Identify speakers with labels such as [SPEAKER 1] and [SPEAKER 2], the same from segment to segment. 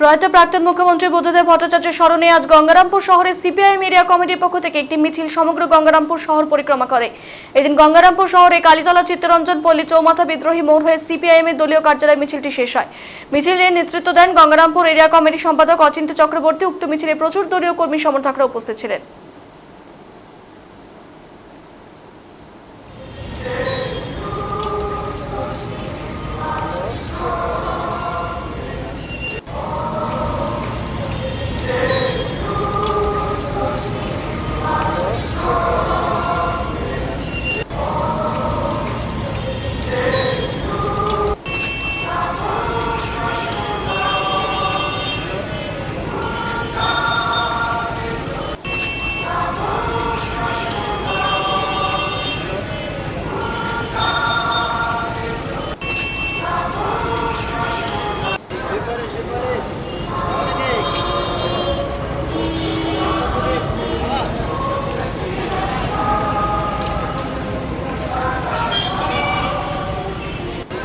[SPEAKER 1] প্রয়াত প্রাক্তন মুখ্যমন্ত্রী বুদ্ধদেব ভট্টাচার্যের স্মরণে আজ গঙ্গারামপুর শহরে সিপিআইএম এরিয়া কমিটির পক্ষ থেকে একটি মিছিল সমগ্র গঙ্গারামপুর শহর পরিক্রমা করে। এদিন গঙ্গারামপুর শহরে কালীতলা চিত্তরঞ্জন পল্লী চৌমাথা বিদ্রোহী মোড় হয়ে সিপিআইএম এর দলীয় কার্যালয়ে মিছিলটি শেষ হয়। মিছিলের নেতৃত্ব দেন গঙ্গারামপুর এরিয়া কমিটির সম্পাদক অচিন্ত চক্রবর্তী। উক্ত মিছিলে প্রচুর দলীয় কর্মী সমর্থকরা উপস্থিত ছিলেন।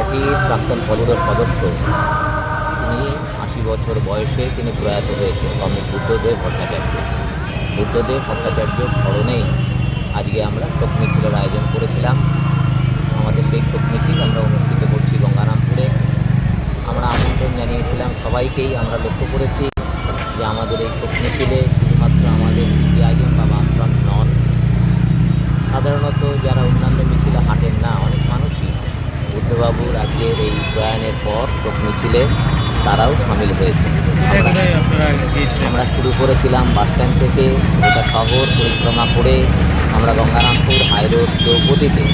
[SPEAKER 2] পার্টির প্রাক্তন পরিবার সদস্য, তিনি আশি বছর বয়সে তিনি প্রয়াত হয়েছেন কমরেড বুদ্ধদেব ভট্টাচার্য। বুদ্ধদেব ভট্টাচার্য স্মরণেই আজকে আমরা শোক মিছিলের আয়োজন করেছিলাম। আমাদের সেই শোক মিছিল আমরা অনুষ্ঠিত করছি গঙ্গারামপুরে। আমরা আমন্ত্রণ জানিয়েছিলাম সবাইকেই, আমরা লক্ষ্য করেছি যে আমাদের এই শোক মিছিলে শুধুমাত্র আমাদের আয়োজন বা বামফ্রন্ট নন। সাধারণত যারা অন্যান্য মিছিলে হাঁটেন না বুদ্ধবাবু রাজ্যের এই প্রয়াণের পর শোক মিছিলে তারাও সামিল হয়েছে। আমরা শুরু করেছিলাম বাস স্ট্যান্ড থেকে গোটা শহর পরিক্রমা করে আমরা গঙ্গারামপুর হাইরোড দ্রৌপদীতে।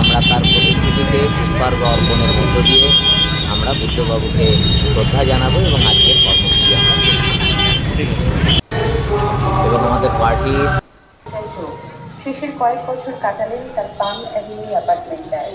[SPEAKER 2] আমরা তার প্রতিকৃতিতে পুষ্পার্ঘ অর্পণের মধ্য দিয়ে আমরা বুদ্ধবাবুকে শ্রদ্ধা জানাব এবং আজকের কর্মসূচি আমরা। এবং আমাদের পার্টির
[SPEAKER 3] শেষের কয়েক বছর কাটালেন তার পাম অ্যাভিনিউ অ্যাপার্টমেন্টটায়